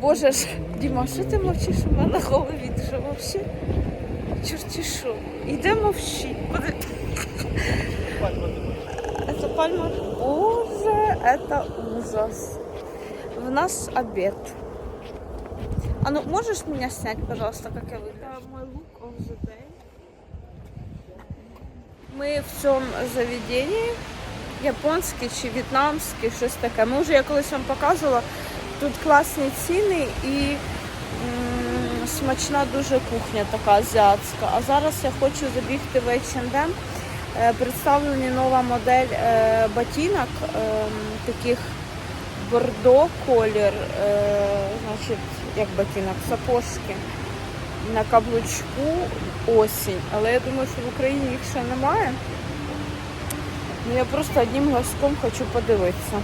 Боже ж, Діма, що ти мовчиш у мене на голові? Ти що мовчи? Чорті що? Іде мовчи. Поди- Это пальма. Боже, это ужас. В нас обед. А ну можешь меня снять, пожалуйста, как я выгляжу? Мой look of the day. Ми в цьому заведенні японське чи в'єтнамське, щось таке. Ми вже я колись вам показувала. Тут класні ціни і м, смачна дуже кухня така азіатська. А зараз я хочу забігти в H&M. Е, Представлені нова модель е, ботинок, е, таких бордо колір, значить, як ботинок, сапожки на каблучку осінь. Але я думаю, що в Україні їх ще немає. Ну, я просто одним глазком хочу подивитися.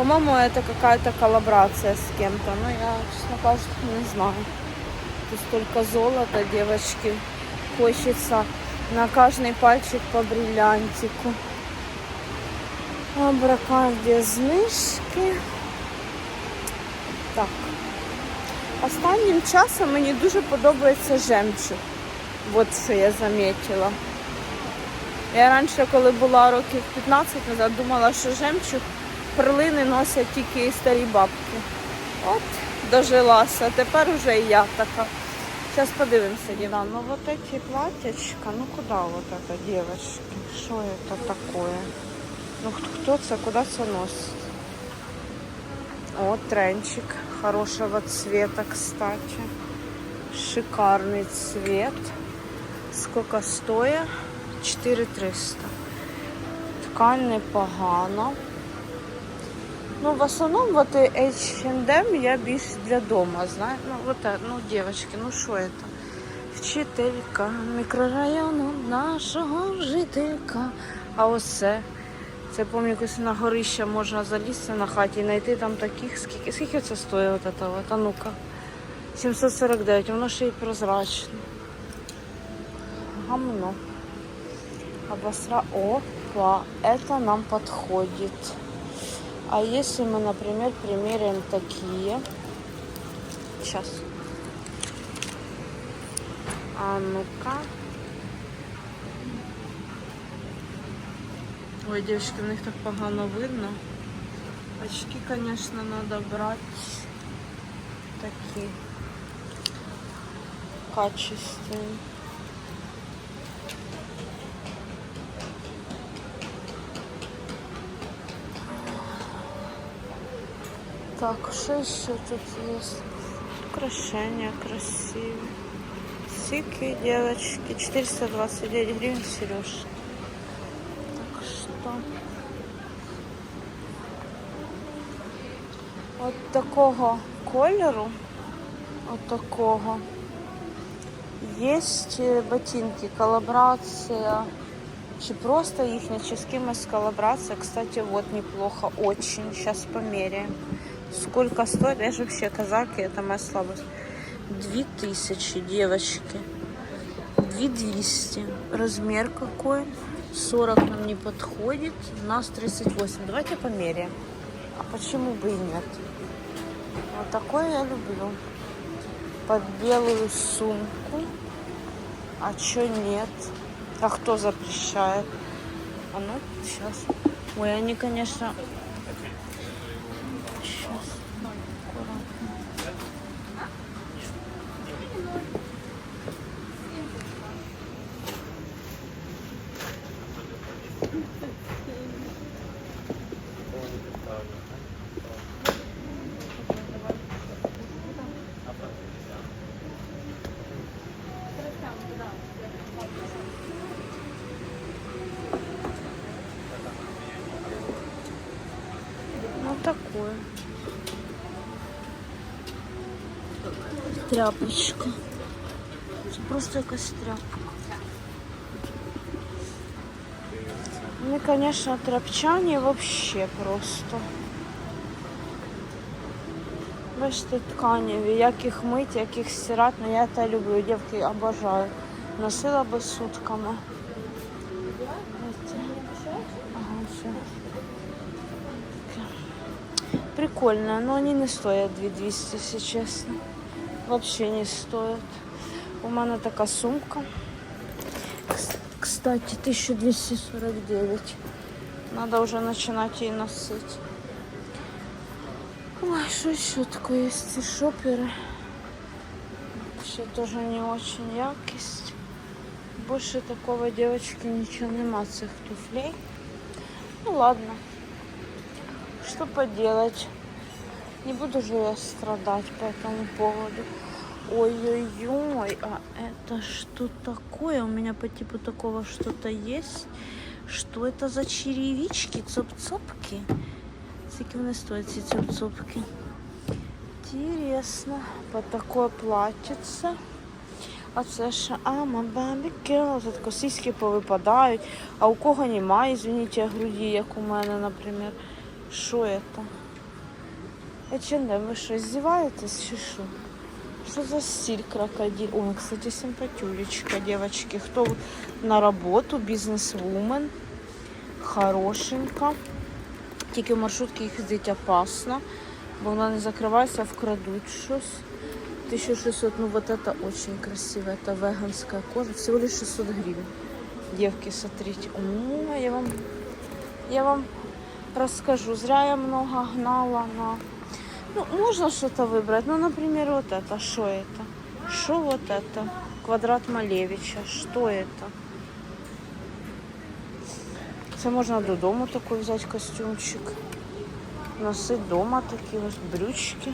По-моему, это какая-то коллаборация с кем-то. Но я, честно кажучи, не знаю. Тут столько золота, девочки. Хочется на каждый пальчик по бриллиантику. Абракардія знижки. Так. Останнім часом мені дуже подобається жемчуг. От що я замітила. Я раніше, коли була років 15 назад, думала, що жемчуг перлини носять тільки і старі бабки. От, дожилася. Тепер уже і я така. Зараз подивимося, Діна. Ну вот эти платьячка, ну куда вот это, девочки? Що это такое? Ну хто- хто це, куди це носить? О, тренчик хорошего цвета, кстати. Шикарный цвет. Сколько стоит? 4300. Ткань непогано. Ну, в основному вот и H&M я більш для дома, знаю. Ну, вот это, ну, девочки, ну що это? Вчителька мікрорайону нашого жителька. А ось це. Це пам'ятаю, якось на горище можна залізти на хаті і знайти там таких, скільки, скільки це стоїть от это вот? А ну-ка. 749, воно ще й прозрачне. Гамно. Обосра... Опа, это нам подходит. А если мы, например, примерим такие? Сейчас. А ну-ка. Ой, девочки, в них так погано видно. Очки, конечно, надо брать такие качественные. Так, что еще тут есть? Украшения красивые. Сики, девочки. 429 гривен сережки. Так что... От такого кольору, от такого, есть е, ботинки, коллаборация, чи просто їхня, чи з кимось коллаборация. Кстати, вот неплохо, очень. Сейчас померяем. Сколько стоит? Я же вообще казаки, это моя слабость. Две тысячи, девочки. Две двести. Размер какой? 40 нам не подходит. У нас 38. Давайте померяем. А почему бы и нет? Вот такое я люблю. Под белую сумку. А чё нет? А кто запрещает? А ну, сейчас. Ой, они, конечно... Тряпочка. Це просто якась тряпка. Вони, конечно, тряпчані вообще просто. Бачите, тканеві, як їх мить, як їх стирати, ну я це люблю, дівки обожаю. Носила би сутками. Ага, все. Прикольно. но они не стоят 2200, если честно. Вообще не стоят. У мене така сумка. Кс- Кстати, 1249. Надо уже начинать її носить. Ой, что еще такое есть? Ці шоперы. Вообще тоже не очень якость. Больше такого девочки ничего нема цих туфлей. Ну ладно. Что поделать? Не буду же я страдать по этому поводу. Ой-ой-ой, а это что такое? У меня по типу такого что-то есть. Что это за черевички, цоп-цопки? Скільки вони стоять, ці цоп-цопки? Интересно. По такое платьице. А це ще ама бабі girl. Це тако сіськи повипадають. А у кого немає, извините, груді, як у мене, наприклад. Що це? H&M, ви що, здіваєтесь чи що? Что за стиль крокодил? Ой, кстати, симпатюлечка, девочки. Кто на работу, бизнес-вумен, хорошенька. Тільки в маршрутки їх їздить опасно, бо вона не закривається, вкрадуть щось. 1600, ну вот это очень красиво, это веганская кожа, всего лишь 600 гривен. Девки, смотрите, о, я вам, я вам расскажу, зря я много гнала на ну, можно что-то выбрать. Ну, например, вот это. Что это? Что вот это? Квадрат Малевича. Что это? Це можна додому такой взяти костюмчик. Носить дома такі ось брючки.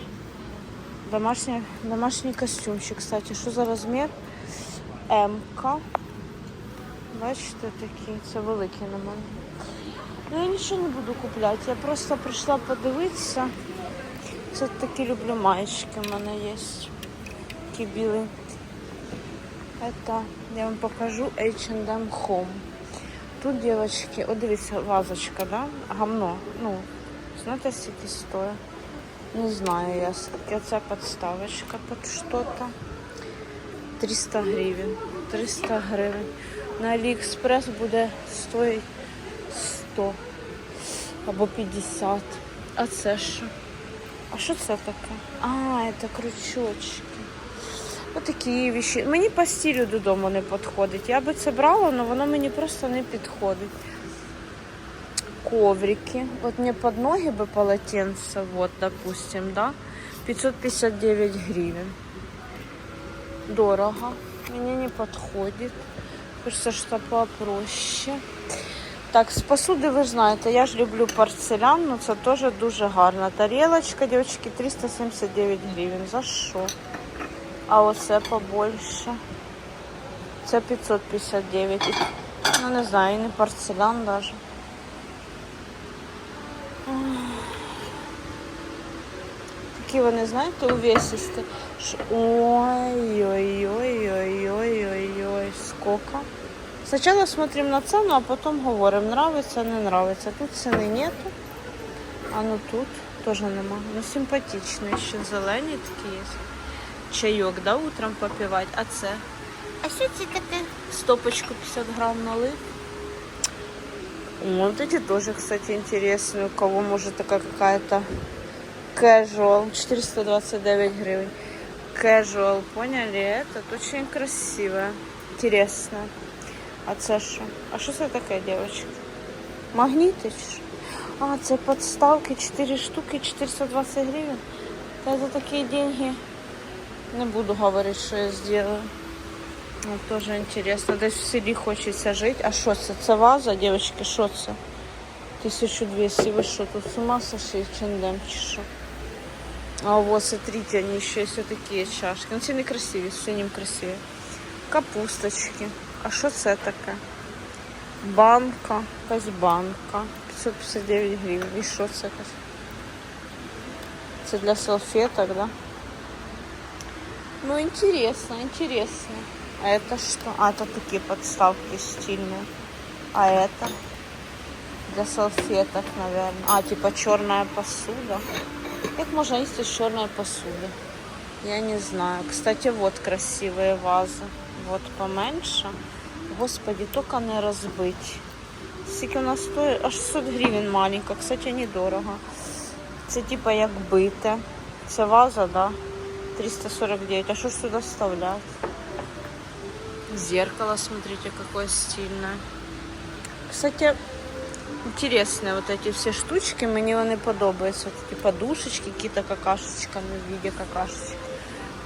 Домашній, домашній костюмчик, кстати. Що за розмір? М-ка. Бачите, такі. Це великі на мене. Ну, я нічого не буду купляти. Я просто прийшла подивитися. Це такі люблю маєчки в мене є. Такі білі. Это я вам покажу H&M Home. Тут, девочки, о, дивіться, вазочка, да? Гамно. Ну, знаєте, скільки стоїть? Не знаю я, скільки. Це подставочка під що-то. 300 гривень. 300 гривень. На Аліекспрес буде стоїть 100 або 50. А це що? А що це таке? А, це крючочки. Отакі віші. Мені по стилю додому не підходить. Я би це брала, але воно мені просто не підходить. Коврики. Вот мне под ноги бы полотенце, вот, допустим, да, 559 гривен. Дорого. Мне не подходит. Хочется что попроще. Так, з посуди ви знаєте, я ж люблю порцелян, ну це теж дуже гарна. Тарілочка, дівчатки, 379 гривень. За що? А оце побольше. Це 559. Ну не знаю, і не порцелян даже. Такі вони, знаєте, увесисті. Ой-ой-ой-ой-ой-ой-ой, сколько. Сначала смотрим на цену, а потом говорим, нравится, не нравится. Тут цены нету. А ну тут тоже нема. Ну симпатичні, ще зелені такі є. Чайок, да, утром попивать. А це? А що це таке? Стопочку 50 грамм налив. О, Вот эти тоже, кстати, интересные. У кого может такая какая-то casual. 429 гривен. Casual, поняли? Это очень красивое. Интересно. А це що? А що це таке, дівчатка? Магніти? А, це подставки 4 штуки, 420 гривень. Та за такі деньги не буду говорити, що я зроблю. Ну, тоже интересно. Десь в селі хочеться жити. А що це? Це ваза, дівчатки, що це? 1200. Ви що, тут з ума сошли, чендем чи що? А вот, смотрите, они еще есть вот такие чашки. Ну, не красиві, з синім красиві. Капусточки. А що це таке? Банка. Якась банка. 559 гривень. І що це якась? Це для салфеток, да? Ну, интересно, интересно. А это что? А, это такие подставки стильные. А это? Для салфеток, наверное. А, типа черная посуда. Как можно есть из черной посуды? Я не знаю. Кстати, вот красивые вазы. Вот поменьше. Господи, только не разбить. Сколько у нас стоит? Аж 600 гривен маленькая. Кстати, недорого. Це типа як бите. Це ваза, да? 349. А что ж сюда вставлять? Зеркало, смотрите, какое стильное. Кстати, интересные вот эти все штучки. Мне вони подобаються. Вот эти подушечки, какие-то какашечками в виде какашечек.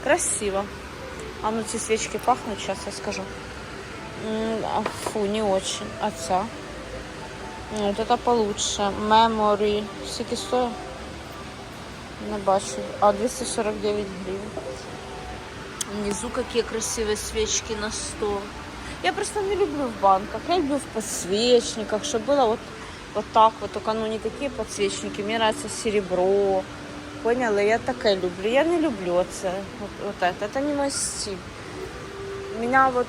Красиво. А ну, эти свечки пахнут, сейчас я скажу. М, а, Фу, не очень. Отца. Вот это получше. Memory. Скільки стоїть? Не бачу. А 249 гривен. Внизу какие красивые свечки на стол. Я просто не люблю в банках. Я люблю в подсвечниках, чтобы было вот, вот так вот. Только ну не такие подсвечники. Мне нравится серебро. Поняли? Я таке люблю. Я не люблю оце. Вот, вот это. Это не мой стиль. Меня вот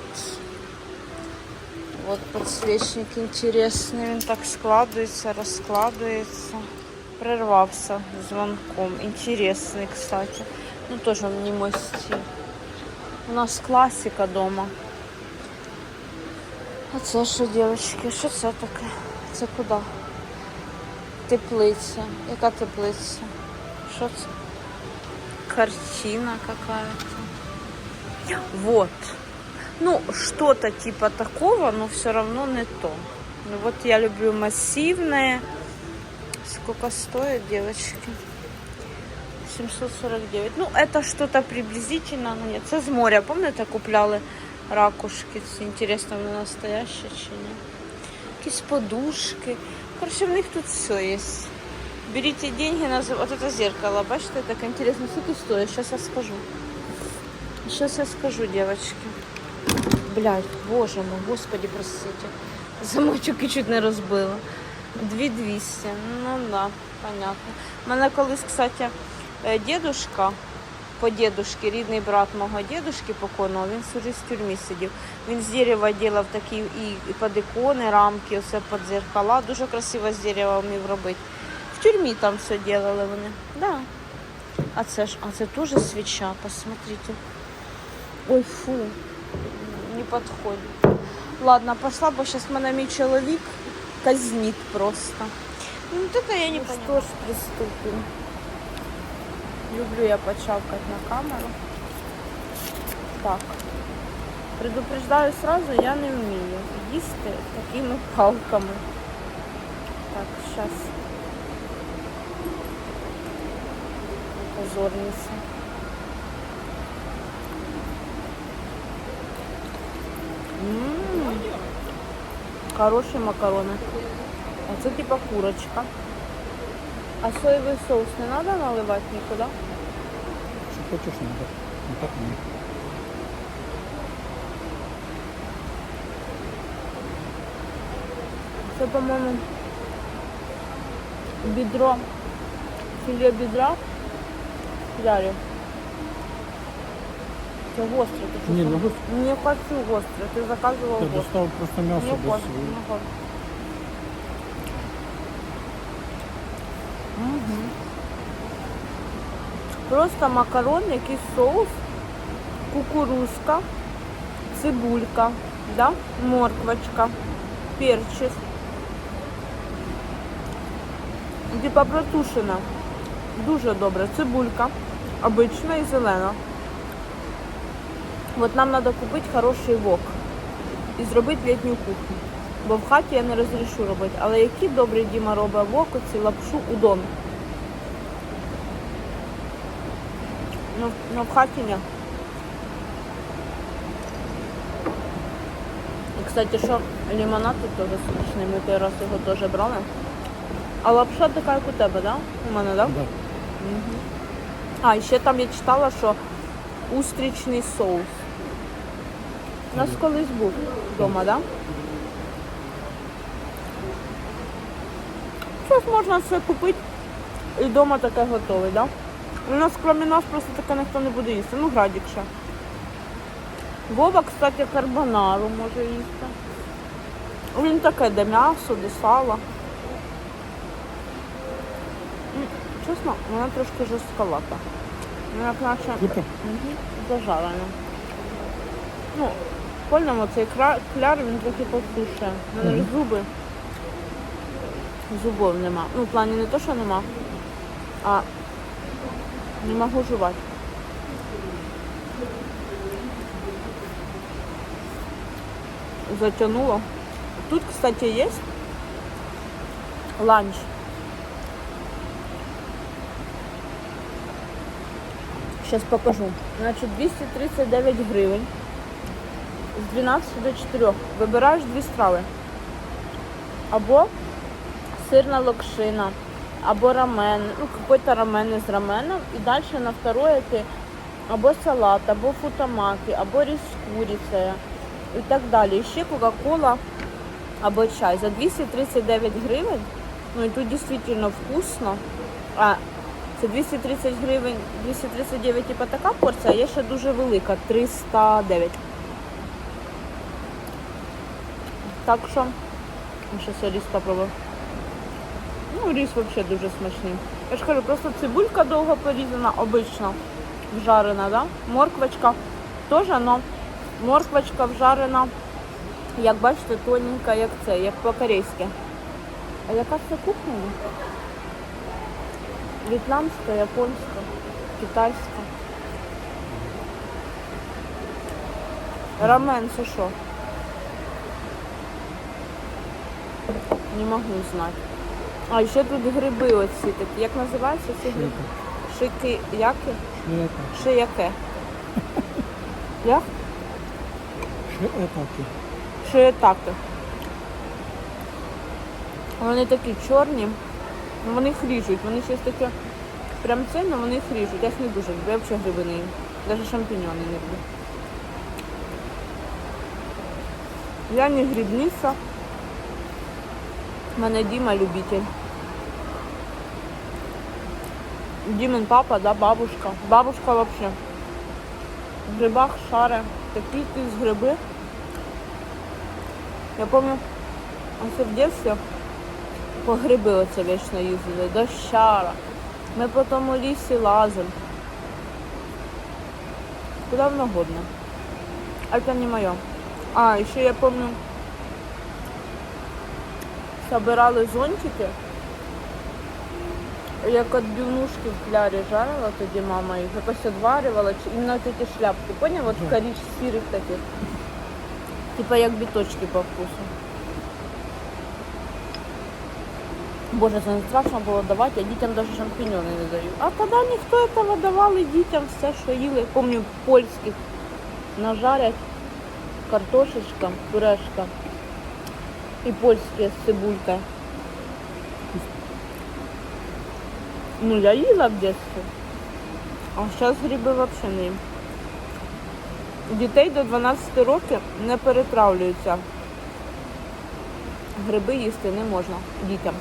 вот подсвечник интересный. Він так складується, розкладується. Прервався звонком. Интересный, кстати. Ну, тоже не мой стиль. У нас класика дома. А це що, дівчатки? Що це таке? Це куди? Теплиця. Яка теплиця? Що це? Картина какая-то. Вот. Ну, что-то типа такого, но все равно не то. Ну, вот я люблю массивное. Сколько стоит, девочки? 749. Ну, это что-то приблизительно, но нет. Це з моря. Помните, купляли ракушки? Це інтересно, вони настоящі чи ні? Якісь подушки. Короче, в них тут все є. Берите деньги на... за- Вот это зеркало, бачите, так интересно. Сколько стоит? Сейчас я скажу. Сейчас я скажу, девочки. Блядь, боже мой, господи, простите. Замочок і чуть не розбила. 2200. Ну да, понятно. У мене колись, кстати, е, дедушка, по дедушки, рідний брат мого дедушки покойного, він жизнь в тюрмі сидів. Він з дерева робив такі і, під ікони, рамки, все під зеркала. Дуже красиво з дерева вмів робити. В тюрмі там все робили вони. Да. А це ж, а це теж свіча, посмотрите. Ой, фу, не підходить. Ладно, пошла, бо зараз мене мій чоловік казнить просто. Ну, вот это я не ну, Что ж, приступим. Люблю я почавкать на камеру. Так. Предупреждаю сразу, я не вмію їсти такими палками. Так, сейчас. Позорница. Хорошие макароны. А це типа курочка. А соєвий соус не треба наливати нікуди? Що хочеш, надо. Ну так ні. Це, по-моєму, бідро. Філе бідра. Ярі. Це гостре. ти Ні, там? ну гостре. Не хочу гостре. Ти заказував Ти гостре. достав просто Не м'ясо без хочу, не хочу. Мгм. Просто макарон, якийсь соус, кукурузка, цибулька, да? морквочка, перчик. Типа протушена. Дуже добре. Цибулька, обична і зелена. От нам треба купити хороший вок і зробити літню кухню. Бо в хаті я не розрішу робити. Але які добрі Діма робить вок, оці лапшу удон. Ну, ну в хаті ні. І, кстати, що лимонад тут теж смачний, ми той раз його теж брали. А лапша така, як у тебе, да? У мене, да? Да. А, і ще там я читала, що устрічний соус. У нас колись був вдома, так? Да? Щось можна все купити і вдома таке готове, так? Да? У нас крім нас просто таке ніхто не буде їсти. Ну, градік ще. Вова, кстати, карбонару може їсти. Він таке, де м'ясо, де сало. Чесно, вона трошки жорстковата. Як наче угу, зажарена. Ну, польному цей кляр він трохи. У мене ж зуби. Зубов нема. Ну, в плані не то, що нема. А не могу жевать. Затянуло. Тут, кстати, есть ланч. Сейчас покажу. Значит, 239 гривень. З 12 до 4. Вибираєш дві страви. Або сирна локшина, або рамен, ну, какой-то рамен із раменом. І далі на второе ти або салат, або футамаки, або рис з курицею і так далі. І ще Кока-Кола або чай за 239 гривень. Ну і тут дійсно вкусно. А це 230 гривень, 239 типа така порція, а є ще дуже велика, 309. Так що, зараз я рис попробую. Ну, рис взагалі дуже смачний. Я ж кажу, просто цибулька довго порізана, обично вжарена, да? Морквочка теж, але морквочка вжарена, як бачите, тоненька, як це, як по-корейськи. А яка це кухня? В'єтнамська, японська, китайська. Рамен це що? Не можу знати. А ще тут гриби оці такі. Як називаються ці гриби? Шики. Яки? Шиетаки. Шияке. Як? Шиетаки. Шиєтаки. Вони такі чорні, вони їх ріжуть. Вони щось таке прям але вони їх ріжуть. Я їх не дуже люблю. Я взагалі гриби не їм. Навіть шампіньони не люблю. Я не грибниця. У мене Діма любитель. Дімин папа, да, бабушка. Бабушка вообще. В грибах шаре. Такі якісь гриби. Я помню, ось в дитинстві по гриби оце вічно їздили, до щара. Ми по тому лісі лазимо. Куда воно годно. А це не моє. А, ще я помню, собирали зонтики. Як от бівнушки в клярі жарила тоді мама їх, якось одварювала, чи іменно такі шляпки, поняв? От коріч сірих таких. Типа як біточки по вкусу. Боже, це не страшно було давати, я дітям навіть шампіньони не даю. А тоді ніхто цього давали дітям все, що їли. Помню, польських нажарять картошечка, пюрешка і польське з цибулькою. Ну, я їла в дитинстві. А зараз гриби взагалі не їм. Дітей до 12 років не перетравлюються. Гриби їсти не можна дітям.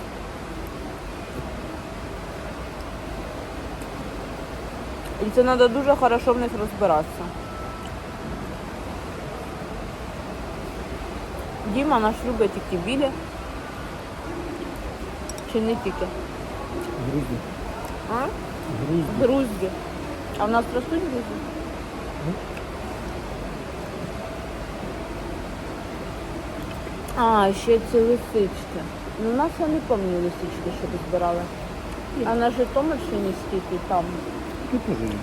І це треба дуже хорошо в них розбиратися. Діма наш любить тільки білі. Чи не тільки? Грузди. А? Грузди. Грузді. А в нас ростуть грузді? А, ще ці лисички. Ну, у нас я не пам'ятаю лисички, що ви збирали. А на Житомирщині скільки там Тут теж є.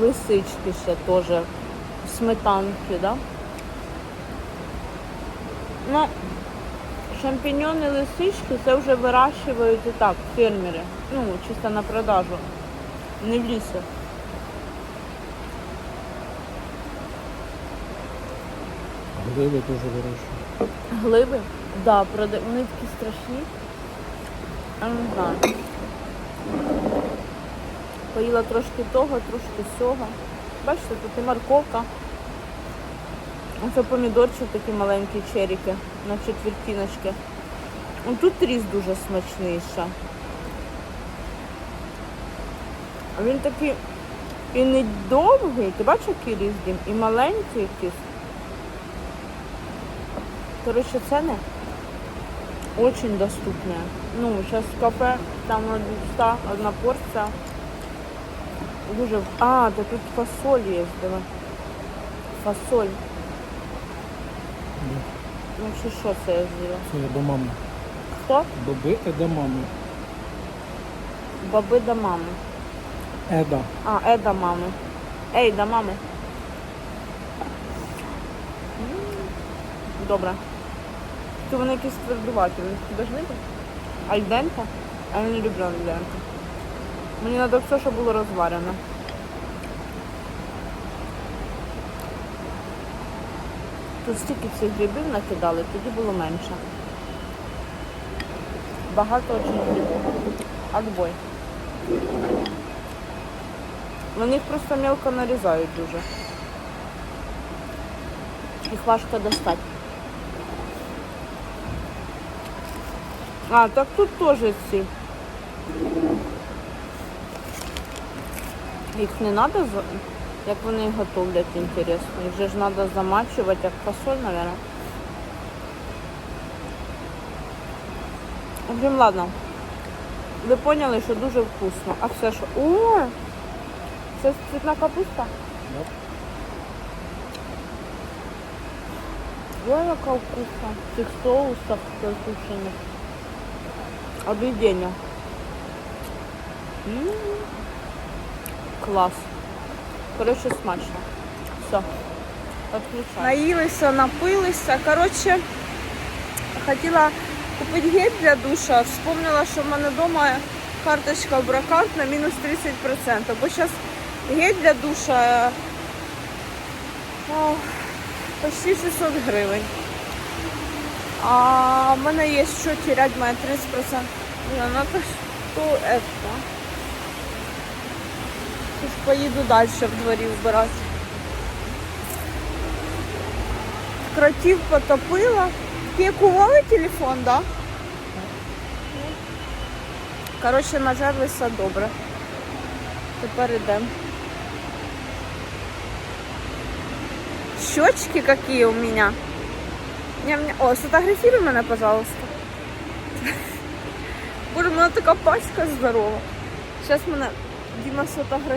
лисички ще теж. Сметанки, да? Ну, шампіньони лисички це вже вирощують і так, фермери. Ну, чисто на продажу. Не в лісі. Гриби теж вирощують. Глиби? Да, прода... вони такі страшні. Я не знаю. Поїла трошки того, трошки сього. Бачите, тут і морковка. Оце помідорчик такі маленькі черіки на четвертіночки. Ну, Тут різ дуже смачний ще. А Він такий і не довгий, ти бачиш, який різ дім? І маленький якийсь. Короче, цены очень доступные. Ну, в кафе, там от 200 одна порція. Дуже... А, да тут фасоль є, диви. Фасоль. Ну, чи що це я з'їла? Це я до мами. Хто? Боби це до мами. Баби до мами. Еда. А, е до мами. Ей, до мами. Добре. Це вони якісь твердуваті, вони должны бути? Альденте? А я не люблю альденте. Мені треба все, щоб було розварено. Тут стільки цих грибів накидали, тоді було менше. Багато очень грибів. Отбой. Вони їх просто мелко нарізають дуже. Їх важко достати. А, так тут теж ці. Їх не треба, як вони їх готовлять, інтересно. Їх же ж треба замачувати, як фасоль, мабуть. В общем, ладно. Ви поняли, що дуже вкусно. А все що. О! Це цвітна капуста? Да. Ой, яка вкусна. В цих соусах засушених. Об'єднання. Клас. Коротше, смачно. Все. Отключаю. Наїлися, напилися. Коротше, хотіла купити гель для душа. Вспомнила, що в мене вдома карточка Бракарт на мінус 30%. Бо зараз гель для душа о, почти 600 гривень. А в мене є що терять моє 30%. Не, ну то що это? Сейчас поїду далі в дворі вбирати. Кротів потопила. Пікували телефон, да? Коротше, нажерлися добре. Тепер йдемо. Щечки какие у меня. О, сфотографируй меня, пожалуйста. Боже, у мене така пачка здорова. Зараз мене Діма сфотографує.